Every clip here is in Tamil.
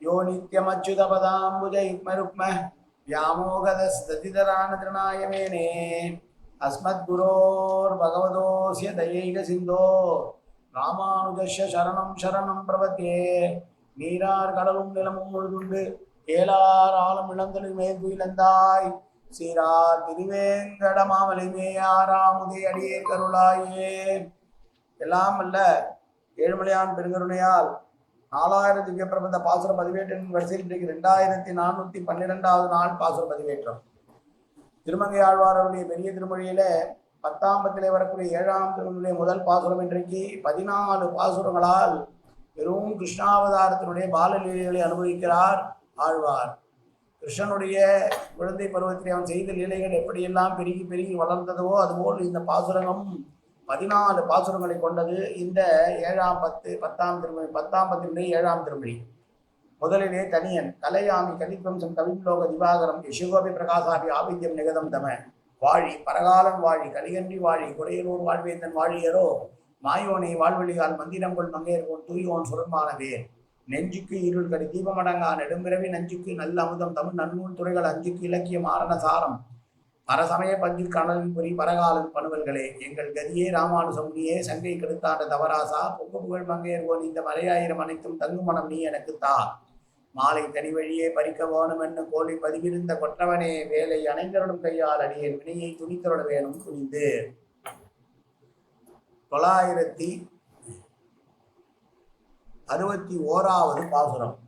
யோ நித்யமச்சுதபதாம்புஜ யுக்மருக்ம व्यामोगदस्ततितरान् तृणाय मेने अस्मद्गुरोर्भगवतोऽस्य दयैकसिन्धो ராமானுஜஸ்ய சரணம் சரணம் பிரபத்தியே நீரார் கடலும் நிலமும் முழுதுண்டு ஏலார் ஆலம் இளந்தொழில் மேற்குயிலந்தாய் சீரார் திருவேங்கட மாமலை மேயாராமுதே அடியே கருளாயே எல்லாம் அல்ல ஏழுமலையான் பெருங்கருணையால் நாலாயிரம் திவ்ய பிரபந்த பாசுர பதிவேற்றின் வரிசையில் இன்றைக்கு ரெண்டாயிரத்தி நானூத்தி பன்னிரெண்டாவது நாள் பாசுர பதிவேற்றம். திருமங்கை ஆழ்வாரருடைய பெரிய திருமொழியில பத்தாம் பத்திலே வரக்கூடிய ஏழாம் திருமொழியுடைய முதல் பாசுரம் இன்றைக்கு பதினாலு பாசுரங்களால் வெறும் கிருஷ்ணாவதாரத்தினுடைய பாலலீலைகளை அனுபவிக்கிறார் ஆழ்வார். கிருஷ்ணனுடைய குழந்தை பருவத்திலே அவன் செய்த லீலைகள் எப்படியெல்லாம் பெருகி பெருகி வளர்ந்ததோ அதுபோல் இந்த பாசுரகம் பதினாலு பாசுரங்களை கொண்டது இந்த ஏழாம் பத்து பத்தாம் திருமொழி பத்தாம் பத்தினுடைய ஏழாம் திருமொழி முதலிலே தனியன் கலையாமி கலித்வம்சம் கவிம்லோக திவாகரம் யசுகோபி பிரகாசாபி ஆபித்யம் நிகதம் தம. வாழி பரகாலம் வாழி கலிகன்றி வாழி குறையலூர் வாழ்வேந்தன் வாழியரோ மாயோனை வாழ்வெளியால் மந்திரங்கொள் மங்கையர்கோன் தூயோன் சுரமானவேர் நெஞ்சுக்கு இருள் கடி தீபமடங்கா நெடும்பிறவி நஞ்சுக்கு நல்ல அமுதம் தமிழ் நன்னூல் துறைகள் அஞ்சுக்கு இலக்கியம் ஆரண சாரம். பரசமய பஞ்சு கணல்புரி பரகாலன் பணுவல்களே எங்கள் கதியே ராமானுசமுனியே சங்கை கெடுத்தாண்ட தவராசா பொங்கு புகழ் மங்கையர்கோன் இந்த மலையாயிரம் அனைத்தும் தங்குமணம் நீ எனக்கு தா. மாலை தனி வழியே பறிக்க வேணும் என்ன கோழி பதிவிருந்த கொற்றவனே வேலை அனைந்தருடும் கையால் அடியேன் வினையை துணித்தருட வேணும் துணிந்து. தொள்ளாயிரத்தி அறுபத்தி ஓராவது பாசுரம்.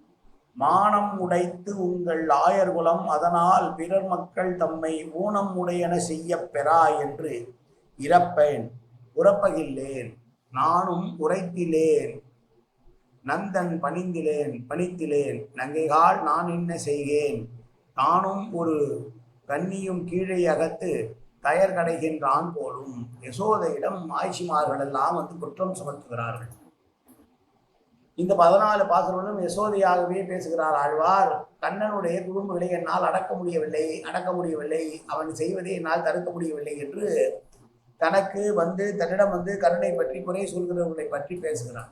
மானம் உடைத்து உங்கள் ஆயர்குலம் அதனால் பிறர் மக்கள் தம்மை ஊனம் உடையன செய்ய பெறா என்று இறப்பேன். உறப்பகில்லேன் நானும் உரைத்திலேன். நந்தன் பணிந்திலேன் பணித்திலேன். நங்கைகால் நான் என்ன செய்கேன்? தானும் ஒரு கன்னியும் கீழே அகத்து தயர் கடைகின்றான் போலும். யசோதையிடம் ஆய்ச்சிமார்கள் எல்லாம் வந்து குற்றம் சுமத்துகிறார்கள். இந்த பதினாலு பாசுரங்களும் யசோதையாகவே பேசுகிறார். ஆழ்வார் கண்ணனுடைய குடும்பங்களை என்னால் அடக்க முடியவில்லை அடக்க முடியவில்லை. அவன் செய்வதை என்னால் தடுக்க முடியவில்லை என்று தனக்கு வந்து தன்னிடம் வந்து கருணை பற்றி குறை சொல்கிறவர்களை பற்றி பேசுகிறான்.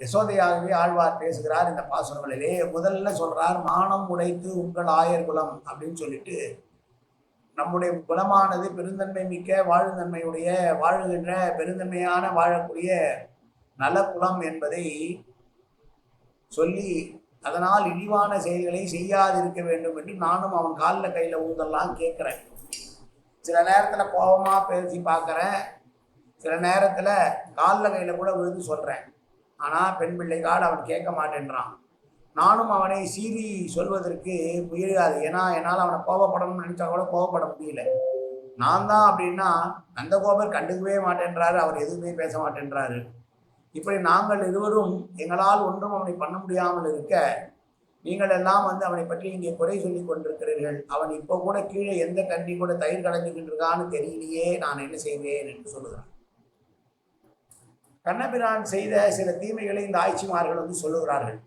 யசோதையாகவே ஆழ்வார் பேசுகிறார் இந்த பாசுரங்களிலே. முதல்ல சொல்றார் மானம் உடைத்து உங்கள் ஆயர் குலம் அப்படின்னு சொல்லிட்டு நம்முடைய குலமானது பெருந்தன்மை மிக்க வாழுந்தன்மையுடைய வாழுகின்ற பெருந்தன்மையான வாழக்கூடிய நல்ல குலம் என்பதை சொல்லி அதனால் இழிவான செயல்களை செய்யாதிருக்க வேண்டும் என்று நானும் அவன் காலில் கையில் ஊதெல்லாம் கேட்குறேன். சில நேரத்தில் கோபமாக பேசி பார்க்குறேன். சில நேரத்தில் காலில் கையில் கூட விழுந்து சொல்கிறேன் ஆனால் பெண் பிள்ளைகால் அவன் கேட்க மாட்டேன்றான். நானும் அவனை சீறி சொல்வதற்கு முயலாது. ஏன்னா என்னால் அவனை கோபப்படணும்னு நினச்சா கூட கோபப்பட முடியல. நான் தான் அப்படின்னா நந்தகோபர் கண்டுக்கவே மாட்டேன்றாரு. அவர் எதுவுமே பேச மாட்டேன்றாரு. இப்படி நாங்கள் இருவரும் எங்களால் ஒன்றும் அவனை பண்ண முடியாமல் இருக்க நீங்கள் எல்லாம் வந்து அவனை பற்றி இங்கே குறை சொல்லி கொண்டிருக்கிறீர்கள். அவன் இப்போ கூட கீழே எந்த கண்டி கூட தயிர் கடைஞ்சுக்கிட்டு இருக்கான்னு தெரியலையே நான் என்ன செய்வேன் என்று சொல்லுகிறான். கண்ணபிரான் செய்த சில தீமைகளை இந்த ஆய்ச்சிமார்கள் வந்து சொல்லுகிறார்கள்.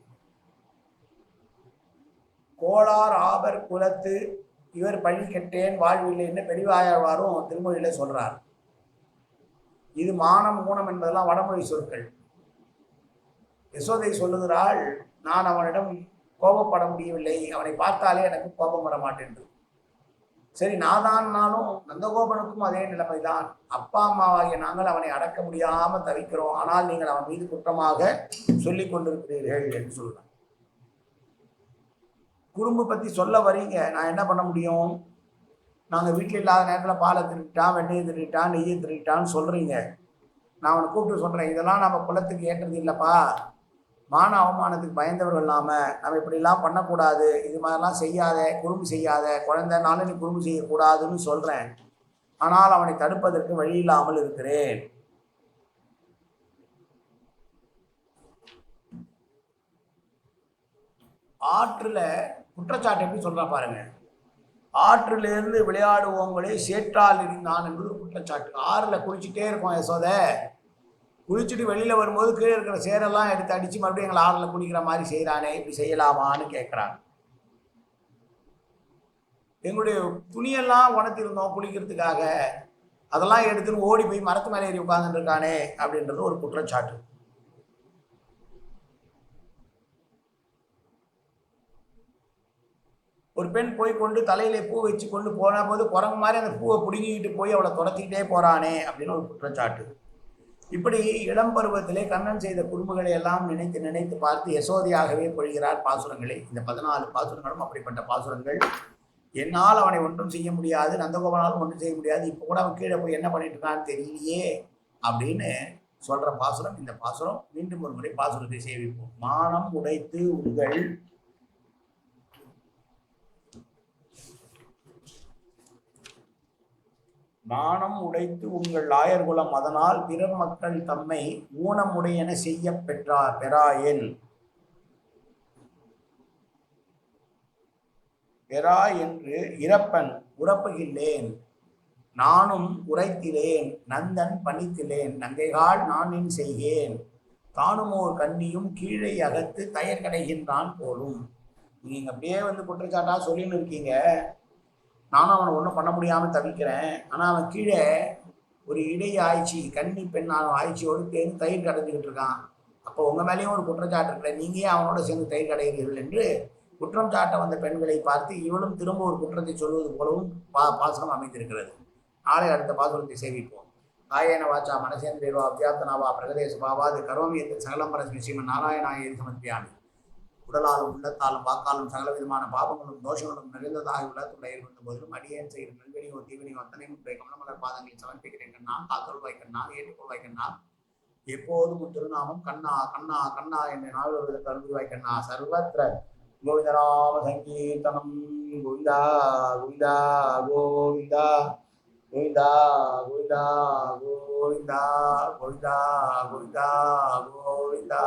கோளார் ஆபர் குலத்து இவர் பழி கெட்டேன் வாழ்வில்லைன்னு பெரியவாயாழ்வாரும் திருமொழியில சொல்றார். இது மானம் ஊனம் என்பதெல்லாம் வடமொழி சொற்கள். யசோதை சொல்லுகிறாள் நான் அவனிடம் கோபப்பட முடியவில்லை. அவனை பார்த்தாலே எனக்கு கோபம் வர மாட்டேன் சரி நாதான்னாலும் நந்தகோபனுக்கும் அதே நிலைமைதான். அப்பா அம்மாவாகிய நாங்கள் அவனை அடக்க முடியாம தவிக்கிறோம். ஆனால் நீங்கள் அவன் மீது குற்றமாக சொல்லிக் கொண்டிருக்கிறீர்கள் என்று சொல்றான். குடும்ப பத்தி சொல்ல வரீங்க. நான் என்ன பண்ண முடியும்? நாங்கள் வீட்டில் இல்லாத நேரத்தில் பாலை திருட்டான் வெண்ணையை திருட்டான் நெய்யை திருட்டான்னு சொல்கிறீங்க நான் அவனை கூப்பிட்டு சொல்கிறேன் இதெல்லாம் நம்ம குலத்துக்கு ஏற்றது இல்லைப்பா. மான அவமானத்துக்கு பயந்தவர்கள் இல்லாமல் நம்ம இப்படிலாம் பண்ணக்கூடாது. இது மாதிரிலாம் செய்யாத குறும்பு செய்யாத குழந்தைனாலும் நீ குறும்பு செய்யக்கூடாதுன்னு சொல்கிறேன் ஆனால் அவனை தடுப்பதற்கு வழி இல்லாமல் இருக்கிறேன். ஆற்றில் குற்றச்சாட்டு எப்படி சொல்கிறேன் பாருங்கள் ஆற்றிலிருந்து விளையாடுவோங்களே சேற்றால் இருந்தான் என்பது குற்றச்சாட்டு. ஆறில் குளிச்சுட்டே இருக்கோம் யசோத. குளிச்சுட்டு வெளியில் வரும்போது கீழே இருக்கிற சேரெல்லாம் எடுத்து அடிச்சு மறுபடியும் எங்களை ஆறில் குளிக்கிற மாதிரி செய்கிறானே இப்படி செய்யலாமான்னு கேட்குறாங்க எங்களுடைய துணியெல்லாம் உணர்த்திருந்தோம் குளிக்கிறதுக்காக. அதெல்லாம் எடுத்துன்னு ஓடி போய் மரத்து மேலே ஏறி உட்காந்துருக்கானே இருக்கானே அப்படின்றது ஒரு குற்றச்சாட்டு. ஒரு பெண் போய் கொண்டு தலையிலே பூ வச்சு கொண்டு போன போது குரங்கு மாதிரி அந்த பூவை பிடுங்கிக்கிட்டு போய் அவளை துரத்திக்கிட்டே போறானே அப்படின்னு ஒரு குற்றச்சாட்டு. இப்படி இளம் பருவத்திலே கண்ணன் செய்த குறும்புகளை எல்லாம் நினைத்து நினைத்து பார்த்து யசோதையாகவே பொழிகிறார் பாசுரங்களை. இந்த பதினாலு பாசுரங்களும் அப்படிப்பட்ட பாசுரங்கள். என்னால் அவனை ஒன்றும் செய்ய முடியாது நந்தகோபனாலும் ஒன்றும் செய்ய முடியாது இப்போ கூட அவன் கீழே போய் என்ன பண்ணிட்டு இருக்கான்னு தெரியலையே அப்படின்னு சொல்ற பாசுரம். இந்த பாசுரம் மீண்டும் ஒரு முறை பாசுரத்தை சேவிப்போம். மானம் உடைத்து உங்கள் நாணம் உடைத்து உங்கள் ஆயர்குலம் அதனால் பிறர் மக்கள் தம்மை ஊனமுடையன செய்ய பெற்றார் பெறாயேல். பெறா என்று இறப்பன் உறப்புகின்றேன் நானும் உரைத்திலேன் நந்தன் பணித்திலேன் நங்கைகால் நானின் செய்கேன் தானுமோர் கண்ணியும் கீழே அகத்து தயர் கடைகின்றான் போலும். நீங்க அப்படியே வந்து குற்றச்சாட்டா சொல்லின்னு இருக்கீங்க. நானும் அவனை ஒன்றும் பண்ண முடியாமல் தவிக்கிறேன். ஆனால் அவன் கீழே ஒரு இடை ஆய்ச்சி கன்னி பெண்ணாலும் ஆய்ச்சியோடு தேர்ந்து தயிர் கடைஞ்சிக்கிட்டு இருக்கான். அப்போ உங்கள் மேலேயும் ஒரு குற்றச்சாட்டு இருக்கிற நீங்க அவனோட சேர்ந்து தயிர் கடைகிறீர்கள் என்று குற்றம் சாட்ட வந்த பெண்களை பார்த்து இவளும் திரும்ப ஒரு குற்றத்தை சொல்வது போலவும் பா பாசனம் அமைந்திருக்கிறது. நாளை அடுத்த பாசுரத்தை சேவிப்போம். காயேன வாச்சா மனசேந்திரேவா அத்தியாத்தனாவா பிரகதேச பாவாது கரோமி என்று சகலம்பரஸ்மி ஸ்ரீமன் நாராயணாயேரி சமர்ப்பியாமி. உடலாலும் உள்ளத்தாலும் வாக்காலும் சகல விதமான பாவங்களும் தோஷங்களும் நிறைந்ததாக உள்ளத்துடைய இருந்த போதிலும் அடியேன் செய்கிற நல்வெளியோ தீவனையோ அத்தனையும் உடைய கமலமலர் பாதங்களில் சமர்ப்பிக்கிறேன் கண்ணா காத்தொழுவாய் கண்ணா ஏற்றுக்கொள்வாய் கண்ணா எப்போதும் திருநாமம் கண்ணா கண்ணா கண்ணா என்ற நாவல்களுக்கு அனுபவாய் கண்ணா சர்வத்திர கோவிந்தராம சங்கீர்த்தனம். கோவிந்தா கோவிந்தா கோவிந்தா கோவிந்தா கோவிந்தா கோவிந்தா கோவிந்தா கோவிந்தா கோவிந்தா.